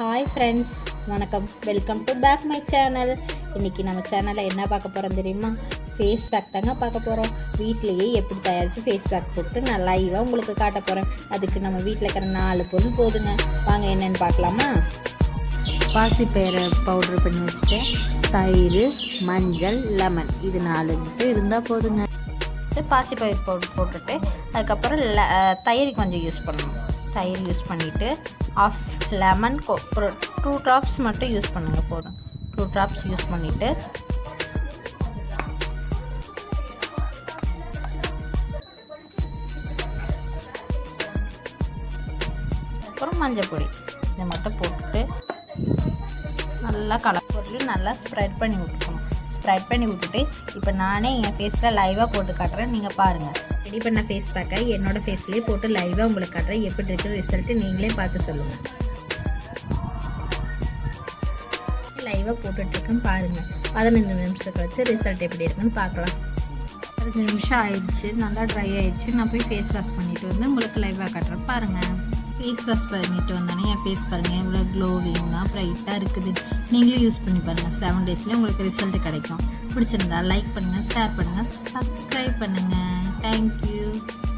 Hi friends வணக்கம். Welcome to back my channel இன்றைக்கி நம்ம சேனலில் என்ன பார்க்க போகிறோம் தெரியுமா? ஃபேஸ் பேக் தாங்க பார்க்க போகிறோம் வீட்லேயே எப்படி தயாரித்து ஃபேஸ் பேக் போட்டு நான் லைவாக உங்களுக்கு காட்ட போகிறேன் அதுக்கு நம்ம வீட்டில் இருக்கிற நாலு பொருள் போதுங்க. வாங்க என்னென்னு பார்க்கலாமா? பாசிப்பயிரை பவுட்ரு பண்ணி வச்சுட்டு தயிர் மஞ்சள் லெமன் இது நாலு மட்டும் இருந்தால் போதுங்க பாசிப்பயிர் பவுடர் போட்டுட்டு அதுக்கப்புறம் தயிர் கொஞ்சம் யூஸ் பண்ணணும். தயிர் யூஸ் பண்ணிவிட்டு ஆஃப் லெமன் ஒரு டூ ட்ராப்ஸ் மட்டும் யூஸ் பண்ணுங்கள் போதும். டூ ட்ராப்ஸ் யூஸ் பண்ணிவிட்டு அப்புறம் மஞ்சள் பொடி. இதை மட்டும் போட்டுட்டு நல்லா கலர் நல்லா ஸ்ப்ரெட் பண்ணி விட்டுக்கணும். ஸ்ப்ரெட் பண்ணி விட்டுட்டு இப்போ நானே என் ஃபேஸில் லைவாக போட்டு காட்டுறேன். நீங்கள் பாருங்கள் ரெடி பண்ண ஃபேஸ் பேக்கை என்னோட ஃபேஸ்லேயே போட்டு லைவாக உங்களுக்கு காட்டுறேன். எப்படி இருக்குது ரிசல்ட்டு நீங்களே பார்த்து சொல்லுங்கள் லைவாக போட்டுட்ருக்கேன் பாருங்கள் பதினஞ்சு நிமிஷத்துக்கு வச்சு ரிசல்ட் எப்படி இருக்குன்னு பார்க்கலாம். பதினஞ்சு நிமிஷம் ஆயிடுச்சு. நல்லா ட்ரை ஆயிடுச்சு. நான் போய் ஃபேஸ் வாஷ் பண்ணிவிட்டு வந்து உங்களுக்கு லைவாக காட்டுறேன். பாருங்கள் ஃபேஸ் வாஷ் பண்ணிட்டு வந்தானே என் ஃபேஸ் பாருங்கள் எவ்வளோ க்ளோவிங்காக ப்ரைட்டாக இருக்குது. நீங்களும் யூஸ் பண்ணி பாருங்கள் செவன் டேஸ்லேயே உங்களுக்கு ரிசல்ட் கிடைக்கும். பிடிச்சிருந்தா லைக் பண்ணுங்கள் ஷேர் பண்ணுங்கள் சப்ஸ்கிரைப் பண்ணுங்கள் Thank you.